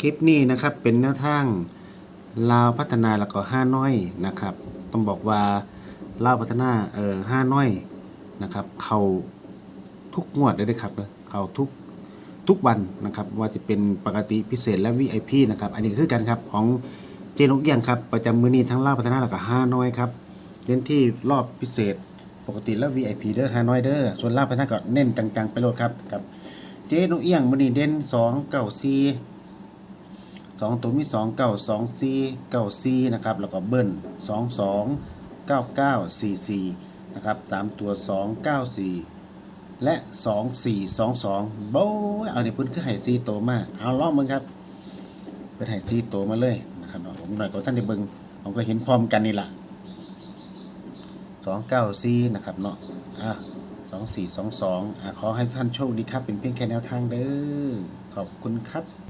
คลิปนี้นะครับเป็นแนวทางลาวพัฒนาแล้วก็ห้าน้อยนะครับ ต้องบอกว่าลาวพัฒนาเออห้าน้อยนะครับ เขาทุกงวดเลยเด้อครับเขาทุกทุกวันนะครับ ว่าจะเป็นปกติพิเศษและ VIP นะครับ อันนี้คือกันครับของเจนกเอียงครับประจำมือนี้ทั้งลาวพัฒนาแล้วก็ห้าน้อยครับเล่นที่รอบพิเศษปกติแล้ว VIP เด้อห้าน้อยเด้อส่วนลาวพัฒนาก็เน้นจังๆไปโลดครับกับเจนกเอียงมือนี้เด่นสองเก้าสี่ สองตัวมีสองเก้าสองสี่เก้าสี่นะครับแล้วก็เบิ้ลสองสองเก้าเก้าสี่สี่นะครับสามตัวสองเก้าสี่และสองสี่สองสองโบ้เอาเนี่ยพิ่นคือไห่ซีโตวมาเอาล่องมึงครับเป็นไห่ซีโตวมาเลยนะครับเอาผมหน่อยก็ท่านได้เบิ่งผมก็เห็นพร้อมกันนี่แหละสองเก้าสี่นะครับเนาะอะสองสี่สองสองอะขอให้ท่านโชคดีครับ เป็นเพียงแค่แนวทางเด้อขอบคุณครับ